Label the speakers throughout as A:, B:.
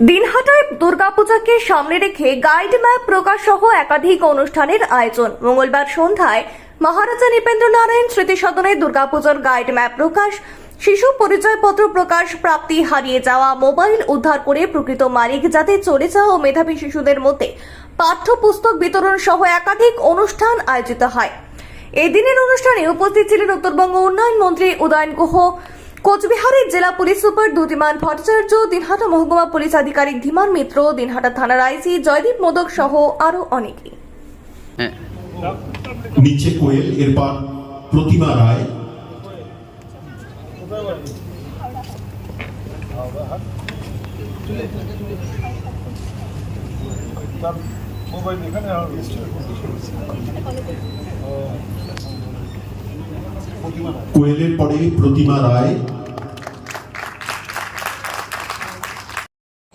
A: দিনহাটায় দুর্গাপূজাকে সামনে রেখে guide map প্রকাশ সহ একাধিক অনুষ্ঠানের আয়োজন। মঙ্গলবার সন্ধ্যায় মহারাজা নৃপেন্দ্র নারায়ণ স্মৃতি সদনে দুর্গাপূজার গাইড ম্যাপ প্রকাশ, শিশু পরিচয়পত্র প্রকাশ, প্রাপ্তি হারিয়ে যাওয়া, মোবাইল উদ্ধার করে প্রকৃত মালিক যাতে চলে যাওয়া ও মেধাবী শিশুদের মধ্যে পাঠ্যপুস্তক বিতরণ সহ একাধিক অনুষ্ঠান আয়োজিত হয়। এদিনের অনুষ্ঠানে উপস্থিত ছিলেন উত্তরবঙ্গ উন্নয়ন মন্ত্রী উদয়ন গুহ কোচবিহারের জেলা পুলিশ সুপার দ্যুতিমান ভট্টাচার্য, দিনহাটা মহকুমা পুলিশ আধিকারিক ধীমান মিত্র, দিনহাটা থানার আইসি জয়দীপ মোদক সহ আরও অনেকে
B: নিচে কোয়েল, এরপর প্রতিমা রায়। কোয়েলের পরে প্রতিমা রায়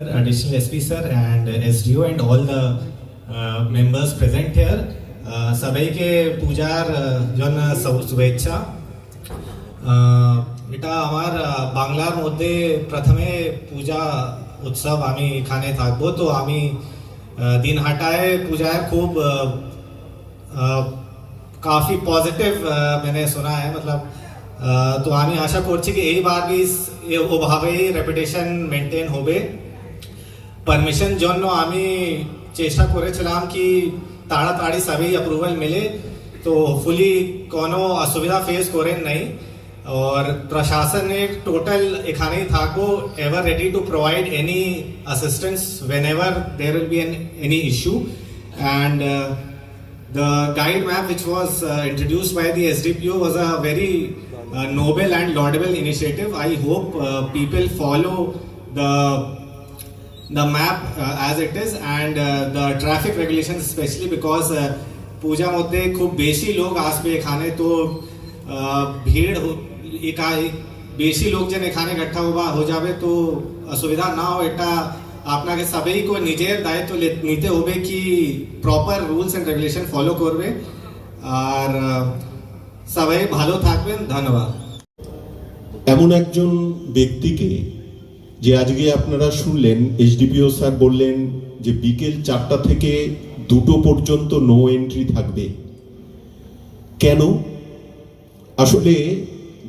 C: additional SP sir and SDO and all the uh, members present here. Uh, সবাইকে পূজার uh, জন্য শু- শুভেচ্ছা Uh, এটা আমার uh, বাংলার মধ্যে প্রথমে পূজা উৎসব আমি এখানে থাকবো তো আমি uh, দিনহাটায় পূজায় খুব uh, uh, কাফি পজিটিভ मैंने सुना है मतलब uh, তো আমি আশা করছি কি এইবার বি ওভাবেই রেপুটেশন মেনটেন হবে পারমিশন জন্য আমি চেষ্টা করেছিলাম কি তাড়াতাড়ি সবই অ্যাপ্রুভাল মিলে তো হোপফুলি কোনো অসুবিধা ফেস করেন নাই और प्रशासन ने टोटल এখানেই থাকবো ever ready to provide any assistance whenever there will be any issue and The guide map, which was uh, introduced by the SDPO, was a very uh, noble and laudable initiative. I hope uh, people follow the the map uh, as it is and uh, the traffic regulations especially because uh, पूजा मुद्दे खूब बेसी लोग आस पे खाने तो uh, भीड़ हो एक बेसी लोग जन खाने इकट्ठा होबा हो जावे तो असुविधा ना हो एटा अपना के सभी को निजे दायित्व तो नीते होबे कि proper rules and regulation follow करबे আর সবাই ভালো থাকবেন ধন্যবাদ
B: এমন একজন ব্যক্তিকে যে আজকে আপনারা শুনলেন এইচডিপিও স্যার বললেন যে বিকেল চারটা থেকে দুটো পর্যন্ত নো এন্ট্রি থাকবে। কেন? আসলে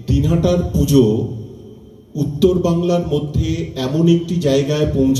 B: দিনহাটার পুজো উত্তর বাংলার মধ্যে এমন একটি জায়গায় পৌঁছে